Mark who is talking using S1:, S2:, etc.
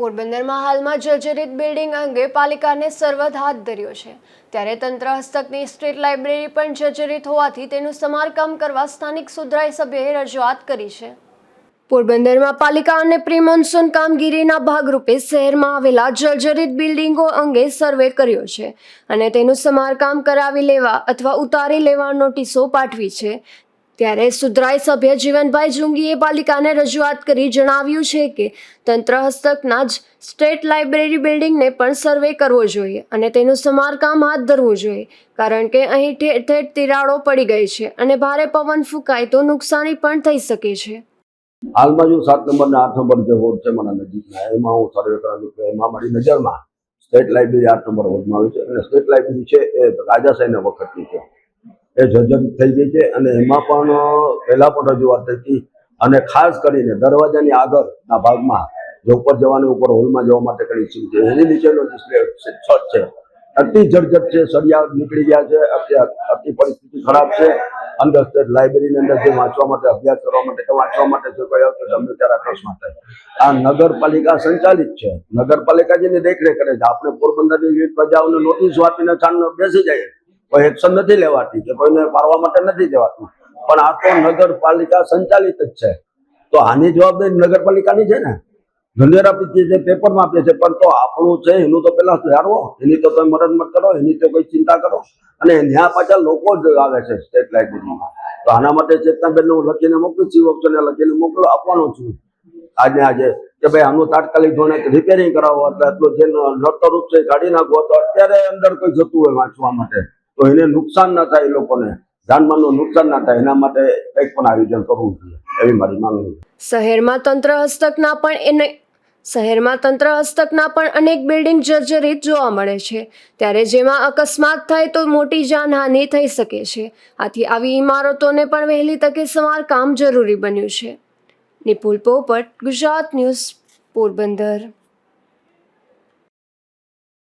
S1: પોરબંદરમાં હાલમાં જર્જરિત બિલ્ડિંગ અંગે પાલિકાને સર્વદ હાથ ધર્યો છે. ત્યારે તંત્ર હસ્તકની સ્ટ્રીટ લાઇબ્રેરી પણ જર્જરિત હોવાથી તેનું સમારકામ કરવા સ્થાનિક સુધરાઈ સભ્યએ રજૂઆત કરી છે. પોરબંદરમાં પાલિકા અને પ્રી મોન્સૂન કામગીરીના ભાગરૂપે શહેરમાં આવેલા જર્જરિત બિલ્ડિંગો અંગે સર્વે કર્યો છે અને તેનું સમારકામ કરાવી લેવા અથવા ઉતારી લેવા નોટિસો પાઠવી છે. ત્યારે સુધરાઈ સભ્ય જીવનભાઈ જુંગીએ પાલિકાને રજૂઆત કરી જણાવ્યું છે કે તંત્ર હસ્તકના જ સ્ટેટ લાઇબ્રેરી બિલ્ડિંગને પણ સર્વે કરવો જોઈએ અને તેનું સમારકામ હાથ ધરવું જોઈએ, કારણ કે અહીં ઠેર ઠેર તિરાડો પડી ગઈ છે અને ભારે પવન ફૂંકાય તો નુકસાની પણ થઈ શકે છે.
S2: હાલમાં જો સાત નંબર ને આઠ નંબર જે વોર્ડ છે, મારા નજીકના, એમાં હું સર્વે કરાવ્યું એમાં મારી નજરમાં સ્ટેટ લાઇબ્રેરી આઠ નંબર વોર્ડમાં આવ્યું છે અને સ્ટેટ લાઇબ્રેરી છે એ રાજાશાહીના વખતની છે. એ જર્જરિત થઈ ગઈ છે અને એમાં પણ પહેલા પણ રજૂઆત હતી અને ખાસ કરીને દરવાજાની આગળના ભાગમાં, જે ઉપર જવાની, ઉપર હોલમાં જવા માટે કરી છે એની નીચેનો ડિસ્પ્લે છત છે, અતિ જર્જર છે, સળિયા નીકળી ગયા છે, અત્યારે અતિ પરિસ્થિતિ ખરાબ છે. અંદર લાઇબ્રેરીની અંદર જે વાંચવા માટે, અભ્યાસ કરવા માટે કે વાંચવા માટે જો કોઈ આવતો ગમે ત્યારે અકસ્માત થાય. આ નગરપાલિકા સંચાલિત છે. નગરપાલિકા જેની દેખરેખ કરે છે. આપણે પોરબંદરની વિવિધ પ્રજાઓને નોટિસ આપીને છાન બેસી જાય. કોઈ એક્શન નથી લેવાતી કે કોઈને મારવા માટે નથી દેવાતું. પણ આ તો નગરપાલિકા સંચાલિત જ છે. તો આની જવાબદારી નગરપાલિકાની છે ને? ધંધેર આપી છે પેપરમાં આપીએ છે, પણ તો આપણું છે, એનું તો પેલા સુધારવો. એની તો તમે મરણમટ કરો, એની તો કોઈ ચિંતા કરો. અને ત્યાં પાછા લોકો જ આવે છે સ્ટેટ લાઇબ્રેરીમાં તો આના માટે ચેતનાબેન હું લખીને મોકલું ચીફ ઓફિસરને લખીને મોકલો, આપવાનો છું. આજે આજે કે ભાઈ આનું તાત્કાલિક ધોરણે રિપેરિંગ કરાવો, એટલે જે નડતર છે કાઢી નાખવો તો અત્યારે અંદર કોઈ જતું હોય વાંચવા માટે. તો એને નુકસાન ના થાય એ લોકોને. જાનમાલનું નુકસાન ના થાય, એના માટે કંઈક પણ આયોજન કરવું જોઈએ, એવી મારી માંગણી
S1: શહેરમાં તંત્ર હસ્તકના પણ એને શહેરમાં તંત્ર હસ્તકના પણ અનેક બિલ્ડિંગ જર્જરિત જોવા મળે છે. ત્યારે જેમાં અકસ્માત થાય તો મોટી જાનહાનિ થઈ શકે છે. આથી આવી ઇમારતોને પણ વહેલી તકે સમારકામ જરૂરી બન્યું છે. નિપુલ પોપટ, ગુજરાત ન્યૂઝ પોરબંદર.